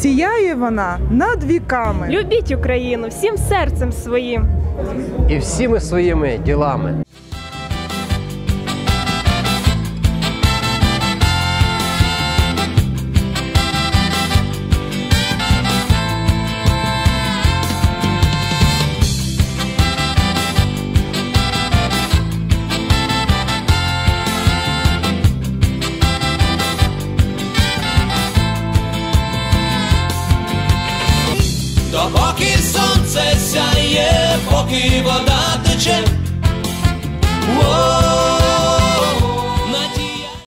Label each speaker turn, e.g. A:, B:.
A: Сіяє вона над віками.
B: Любіть Україну всім серцем своїм.
C: і всіми своїми ділами.
D: pokivo da teče